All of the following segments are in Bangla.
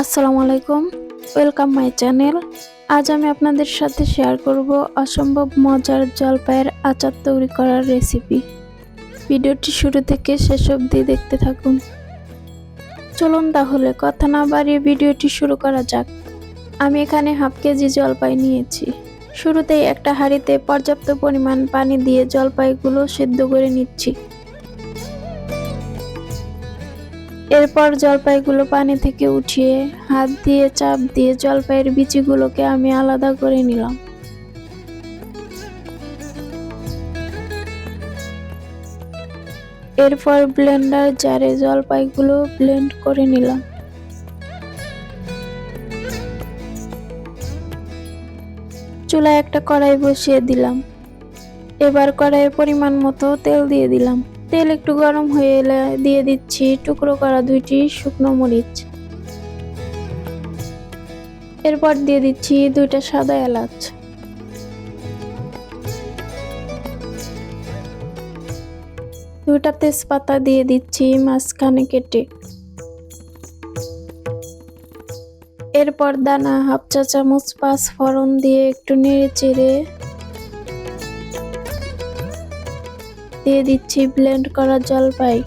আসসালামু আলাইকুম। ওয়েলকাম মাই চ্যানেল আজ আমি আপনাদের সাথে শেয়ার করব অসম্ভব মজার জলপাইয়ের আচার তৈরি করার রেসিপি ভিডিওটি শুরু থেকে শেষ অবধি দেখতে থাকুন। চলুন তাহলে কথা না বাড়িয়ে ভিডিওটি শুরু করা যাক। আমি এখানে হাফ কেজি জলপাই নিয়েছি। শুরুতেই একটা হাঁড়িতে পর্যাপ্ত পরিমাণ পানি দিয়ে জলপাইগুলো সিদ্ধ করে নিচ্ছি। এরপর জলপাইগুলো পানি থেকে উঠিয়ে হাত দিয়ে চাপ দিয়ে জলপাইয়ের বিচিগুলোকে আমি আলাদা করে নিলাম। এরপর ব্লেন্ডার জারে জলপাইগুলো ব্লেন্ড করে নিলাম। চুলায় একটা কড়াই বসিয়ে দিলাম। এবার কড়াইয়ের পরিমাণ মতো তেল দিয়ে দিলাম। তেল একটু গরম হয়ে এলে দিয়ে দিচ্ছি টুকরো করা দুইটি শুকনো মরিচ। এরপর দিয়ে দিচ্ছি দুইটা সাদা এলাচ। দুইটা তেজপাতা দিয়ে দিচ্ছি মাঝখানে কেটে এরপর দানা হাফ চা চামচ পাঁচ ফোড়ন দিয়ে একটু নেড়ে চেড়ে দিয়ে দিচ্ছি ব্লেন্ড করা জলপাই।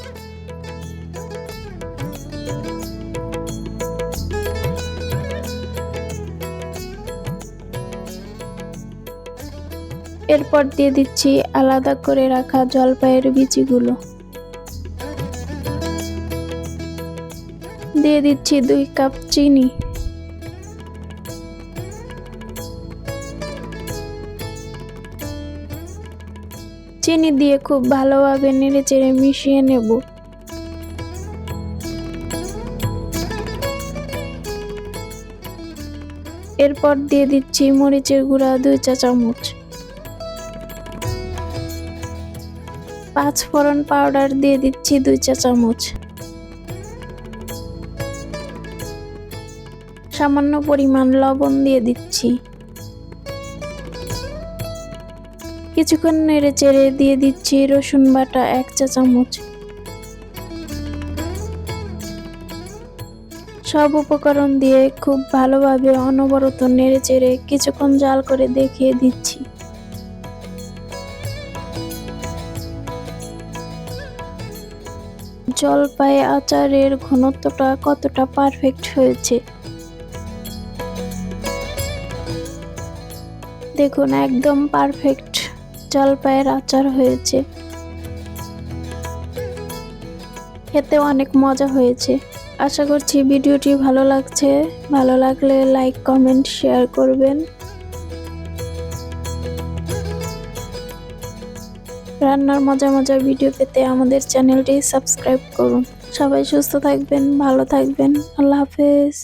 এরপর দিয়ে দিচ্ছি আলাদা করে রাখা জলপাইয়ের বিচিগুলো। দিয়ে দিচ্ছি দুই কাপ চিনি। চিনি দিয়ে খুব ভালোভাবে নেড়ে চেড়ে মিশিয়ে নেব। এরপর দিয়ে দিচ্ছি মরিচের গুঁড়া দুই চা চামচ। পাঁচ ফোড়ন পাউডার দিয়ে দিচ্ছি দুই চা চামচ। সামান্য পরিমাণ লবণ দিয়ে দিচ্ছি। কিছুক্ষণ নেড়ে চেড়ে দিয়ে দিচ্ছি রসুন বাটা এক চা চামচ। সব উপকরণ দিয়ে খুব ভালোভাবে অনবরত নেড়ে চেড়ে কিছুক্ষণ জাল করে দেখিয়ে দিচ্ছি। জলপাই আচারের ঘনত্বটা কতটা পারফেক্ট হয়েছে। দেখুন, একদম পারফেক্ট জলপাইয়ের আচার হয়েছে। খেতে অনেক মজা হয়েছে। আশা করছি ভিডিওটি ভালো লাগছে। ভালো লাগলে লাইক, কমেন্ট, শেয়ার করবেন। রান্নার মজা মজা ভিডিও পেতে আমাদের চ্যানেলটি সাবস্ক্রাইব করুন। সবাই সুস্থ থাকবেন, ভালো থাকবেন। আল্লাহ হাফেজ।